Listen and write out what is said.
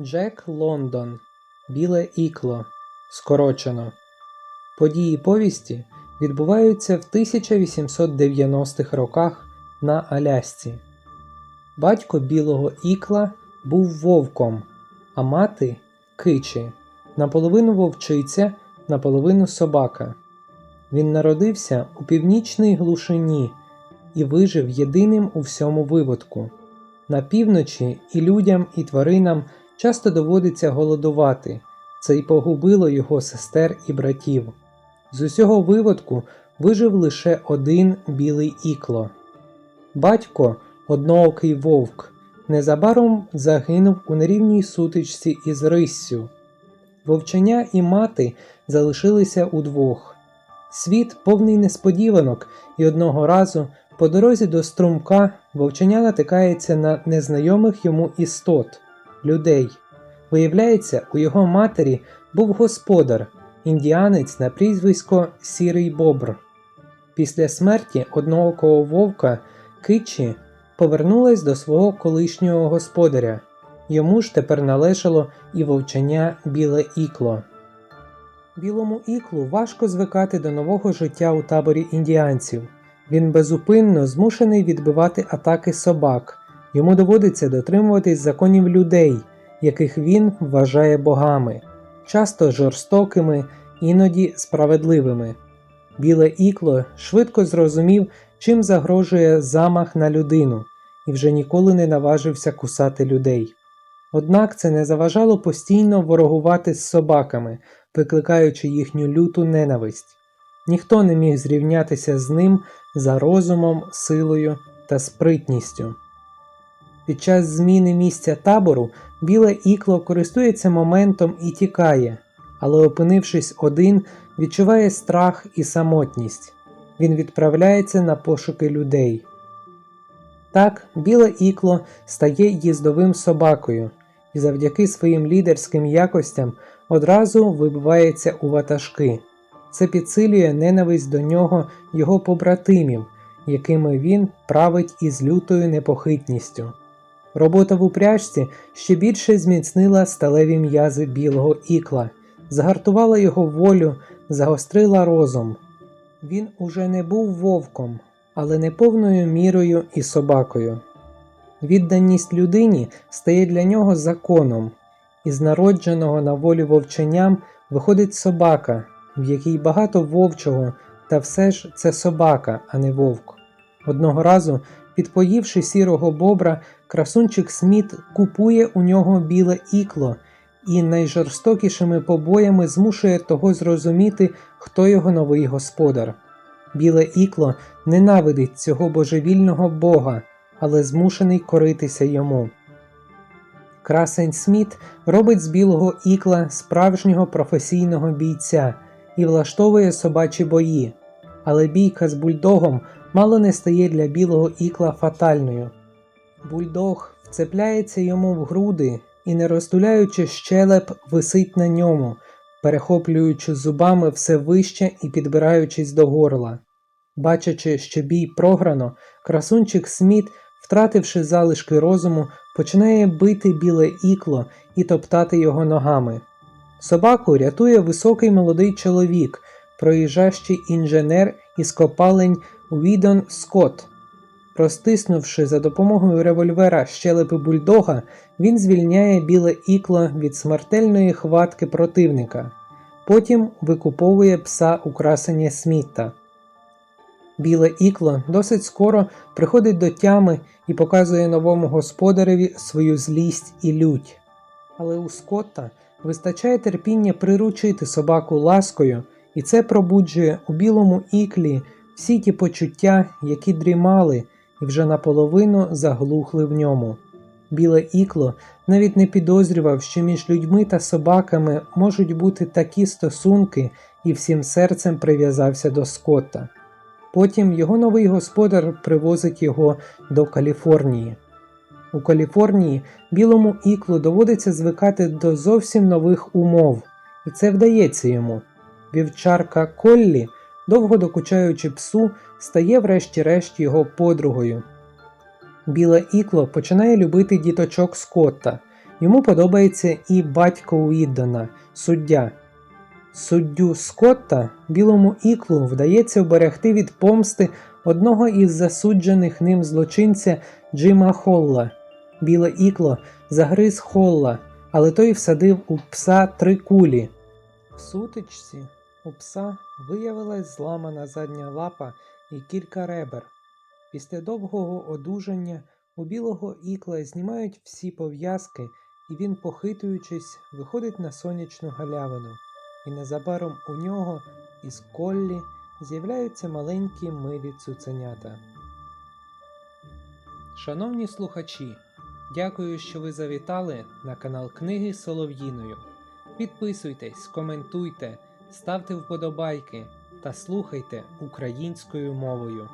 Джек Лондон. Біле ікло. Скорочено. Події повісті відбуваються в 1890-х роках на Алясці. Батько білого ікла був вовком, а мати кичі, наполовину вовчиця, наполовину собака. Він народився у північній глушині і вижив єдиним у всьому виводку. На півночі і людям, і тваринам часто доводиться голодувати, це й погубило його сестер і братів. З усього виводку вижив лише один білий ікло. Батько, одноокий вовк, незабаром загинув у нерівній сутичці із риссю. Вовченя і мати залишилися удвох. Світ повний несподіванок, і одного разу по дорозі до струмка вовченя натикається на незнайомих йому істот людей. Виявляється, у його матері був господар, індіанець на прізвисько Сірий Бобр. Після смерті одноокого вовка Кичі повернулась до свого колишнього господаря. Йому ж тепер належало і вовчення біле ікло. Білому іклу важко звикати до нового життя у таборі індіанців. Він безупинно змушений відбивати атаки собак. Йому доводиться дотримуватись законів людей, яких він вважає богами, часто жорстокими, іноді справедливими. Біле ікло швидко зрозумів, чим загрожує замах на людину, і вже ніколи не наважився кусати людей. Однак це не заважало постійно ворогувати з собаками, викликаючи їхню люту ненависть. Ніхто не міг зрівнятися з ним за розумом, силою та спритністю. Під час зміни місця табору біле ікло користується моментом і тікає, але, опинившись один, відчуває страх і самотність. Він відправляється на пошуки людей. Так, біле ікло стає їздовим собакою і завдяки своїм лідерським якостям одразу вибивається у ватажки. Це підсилює ненависть до нього його побратимів, якими він править із лютою непохитністю. Робота в упряжці ще більше зміцнила сталеві м'язи білого ікла, згартувала його волю, загострила розум. Він уже не був вовком, але не повною мірою і собакою. Відданість людині стає для нього законом, із народженого на волі вовченням виходить собака, в якій багато вовчого, та все ж це собака, а не вовк. Одного разу, підпоївши сірого бобра, красунчик Сміт купує у нього біле ікло і найжорстокішими побоями змушує того зрозуміти, хто його новий господар. Біле ікло ненавидить цього божевільного бога, але змушений коритися йому. Красень Сміт робить з білого ікла справжнього професійного бійця і влаштовує собачі бої, але бійка з бульдогом мало не стає для білого ікла фатальною. Бульдог вцепляється йому в груди і, не розтуляючи щелеп, висить на ньому, перехоплюючи зубами все вище і підбираючись до горла. Бачачи, що бій програно, красунчик Сміт, втративши залишки розуму, починає бити біле ікло і топтати його ногами. Собаку рятує високий молодий чоловік, проїжджащий інженер із копалень Відон Скотт. Розтиснувши за допомогою револьвера щелепи бульдога, він звільняє біле ікло від смертельної хватки противника. Потім викуповує пса украсення Смітта. Біле ікло досить скоро приходить до тями і показує новому господареві свою злість і лють. Але у Скотта вистачає терпіння приручити собаку ласкою, і це пробуджує у білому іклі всі ті почуття, які дрімали і вже наполовину заглухли в ньому. Біле ікло навіть не підозрював, що між людьми та собаками можуть бути такі стосунки, і всім серцем прив'язався до Скотта. Потім його новий господар привозить його до Каліфорнії. У Каліфорнії білому іклу доводиться звикати до зовсім нових умов, і це вдається йому. Вівчарка Коллі, довго докучаючи псу, стає врешті-решт його подругою. Біле ікло починає любити діточок Скотта, Йому подобається і батько Уіддона, суддя. Суддю Скотта білому іклу вдається вберегти від помсти одного із засуджених ним злочинця Джима Холла. Біле ікло загриз Холла, але той всадив у пса три кулі. В сутичці у пса виявилась зламана задня лапа і кілька ребер. Після довгого одужання у білого ікла знімають всі пов'язки, і він, похитуючись, виходить на сонячну галявину. І незабаром у нього із коллі з'являються маленькі милі цуценята. Шановні слухачі, дякую, що ви завітали на канал Книги Солов'їною. Підписуйтесь, коментуйте, ставте вподобайки та слухайте українською мовою.